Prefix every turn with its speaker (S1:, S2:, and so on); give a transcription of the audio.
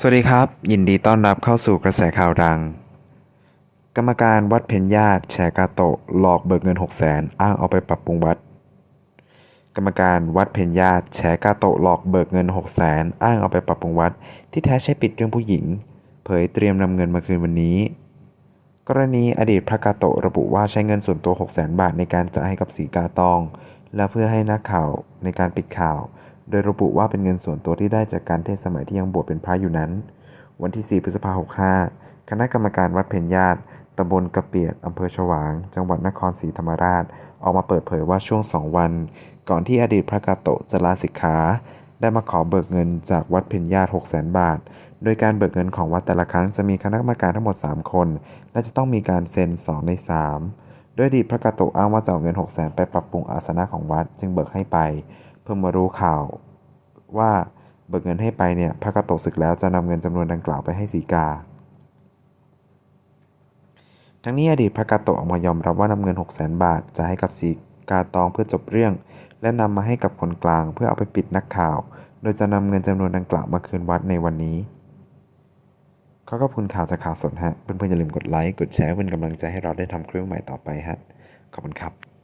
S1: สวัสดีครับ ยินดีต้อนรับเข้าสู่กระแสข่าวดัง กรรมการวัดเพ็ญญาติแชร์กาโตะหลอกเบิกเงิน 6 0 0 0 0อ้างเอาไปปรับปรุงวัด กรรมการวัดเพ็ญญาติแชร์กาโตะหลอกเบิกเงิน6 0 0 0 0 0อ้างเอาไปปรับปรุงวัด ที่แท้ใช้ปิดเรื่องผู้หญิง เผยเตรียมนำเงินมาคืนวันนี้ กรณีอดีตพระกาโตะระบุว่าใช้เงินส่วนตัว 6 0 0 0 0 0 บาทในการจ่ายให้กับสีกาตอง และเพื่อให้นักข่าวในการปิดข่าว โดยระบุว่าเป็นเงินส่วนตัวที่ได้จากการเทศสมัยที่ยังบวชเป็นพระอยู่นั้น วันที่ 4 พฤษภาคม 65 คณะกรรมการวัดเพ็ญญาติตำบลกระเปียดอำเภอฉวาง จังหวัดนครศรีธรรมราช ออกมาเปิดเผยว่าช่วง2วัน ก่อนที่อดีตพระกาโตะจะลาสิกขา ได้มาขอเบิกเงินจากวัดเพ็ญญาติ6 0 0 0 0 0 บาท โดยการเบิกเงินของวัดแต่ละครั้งจะมีคณะกรรมการทั้งหมด 3 คน และจะต้องมีการเซ็น 2 ใน 3 โดยอดีตพระกาโตะอ้างว่าจะเอาเงิน6 0 0 0 0 0ไปปรับปรุงอาสนะของวัดจึงเบิกให้ไป พิ่งมารู้ข่าวว่าเบิกเงินให้ไปเนี่ยพระกาโตศึกแล้วจะนำเงินจำนวนดังกล่าวไปให้สีกา ทั้งนี้อดีตพระกาโตออกมายอมรับว่านำเงิน 6 0 0 0 0บาทจะให้กับสีกาตองเพื่อจบเรื่อง และนำมาให้กับคนกลางเพื่อเอาไปปิดนักข่าว โดยจะนำเงินจำนวนดังกล่าวมาคืนวัดในวันนี้ขอขอบคุณข่าวจากข่าวสดฮะ เพื่อนๆอย่าลืมกดไลค์ กดแชร์เป็นกำลังใจให้เราได้ทำคลิปใหม่ต่อไปฮะ ขอบคุณครับ